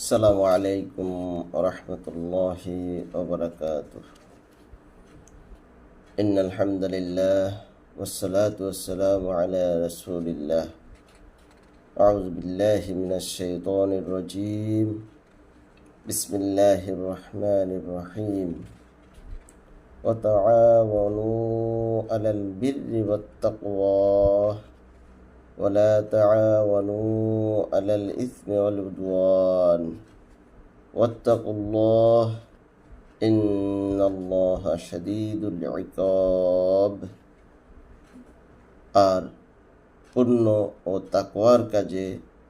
السلام عليكم ورحمة الله وبركاته. إن الحمد لله والصلاة والسلام على رسول الله. أعوذ بالله من الشيطان الرجيم. بسم الله الرحمن الرحيم. وتعاونوا على البر والتقوى. ولا تعاونوا على الإثم والعدوان واتقوا الله إن الله شديد العقاب আর পুণ্য ও তাকওয়ার কাজে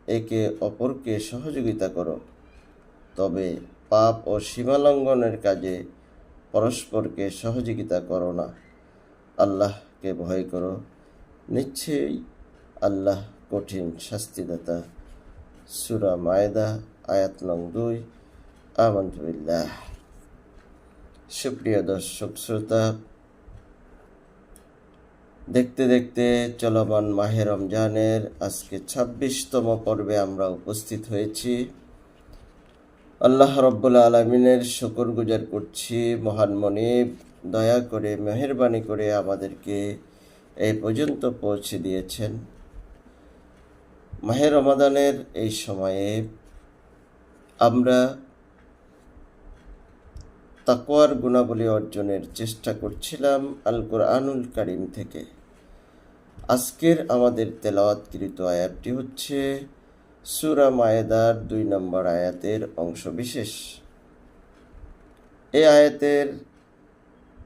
একে অপরকে সহযোগিতা করো তবে পাপ ও সীমালঙ্ঘনের কাজে পরস্পরকে সহযোগিতা করো না আল্লাহকে ভয় করো নিশ্চয়ই আল্লাহ কঠিন শাস্তিদাতা। সুরা মায়দা, আয়াত নং দুই। আমন্তুবিল্লাহ সুপ্রিয় দর্শক শ্রোতা, দেখতে দেখতে চলমান মাহে রমজানের আজকে ছাব্বিশতম পর্বে আমরা উপস্থিত হয়েছি। আল্লাহ রব্বুল আলমিনের শুকর গুজার করছি। মহান মনিব, দয়া করে, মেহরবানি করে আমাদেরকে এই পর্যন্ত পৌঁছে দিয়েছেন। মাহে রমাদানের এই সময়ে আমরা তাকোয়ার গুণাবলী অর্জনের চেষ্টা করছিলাম আল কোরআনুল কারিম থেকে। আজকের আমাদের তেলাওয়াতকৃত আয়াতটি হচ্ছে সুরা মায়েদার দুই নম্বর আয়াতের অংশ বিশেষ এই আয়াতের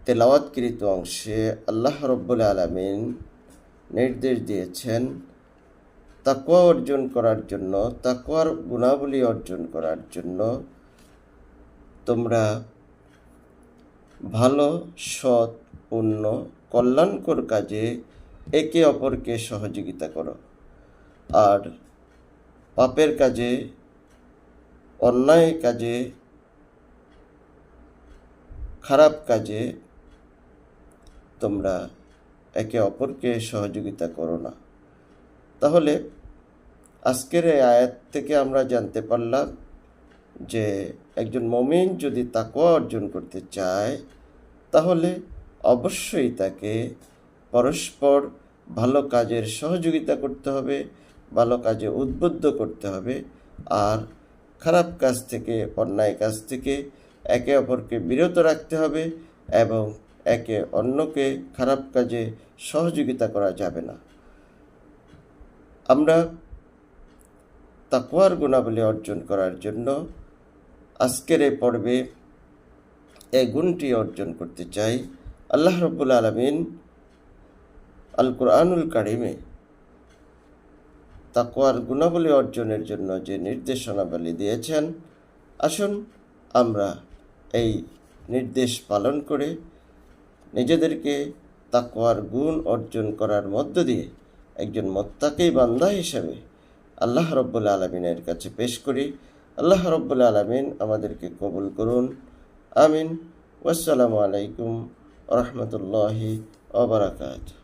তেলাওয়াতকৃত অংশে আল্লাহ রব্বুল আলমিন নির্দেশ দিয়েছেন তাকুয়া অর্জন করার জন্য তাকুয়ার গুণাবলী অর্জন করার জন্য তোমরা ভালো, সৎ, পূর্ণ, কল্যাণকর কাজে একে অপরকে সহযোগিতা করো। আর পাপের কাজে, অন্যায় কাজে, খারাপ কাজে তোমরা একে অপরকে সহযোগিতা করো না। তাহলে আজকের এই আয়াত থেকে আমরা জানতে পারলাম যে একজন মমিন যদি তাকওয়া অর্জন করতে চায়, তাহলে অবশ্যই তাকে পরস্পর ভালো কাজের সহযোগিতা করতে হবে, ভালো কাজে উদ্বুদ্ধ করতে হবে আর খারাপ কাজ থেকে, অন্যায় কাজ থেকে একে অপরকে বিরত রাখতে হবে এবং একে অন্যকে খারাপ কাজে সহযোগিতা করা যাবে না। আমরা তাকুয়ার গুণাবলী অর্জন করার জন্য আজকের এই পর্বে এই গুণটি অর্জন করতে চাই। আল্লাহ রব্বুল আলমিন আল কোরআনুল কারিমে তাকুয়ার গুণাবলী অর্জনের জন্য যে নির্দেশনাবলী দিয়েছেন, আসুন আমরা এই নির্দেশ পালন করে নিজেদেরকে তাকুয়ার গুণ অর্জন করার মধ্য দিয়ে একজন মত্তাকেই বান্দা হিসাবে আল্লাহ রব্বুল আলমিনের কাছে পেশ করি। আল্লাহ রব্বুল আলমিন আমাদেরকে কবুল করুন। আমিন। ওয়াসালামু আলাইকুম রহমতুল্লাহি ওবরাকাত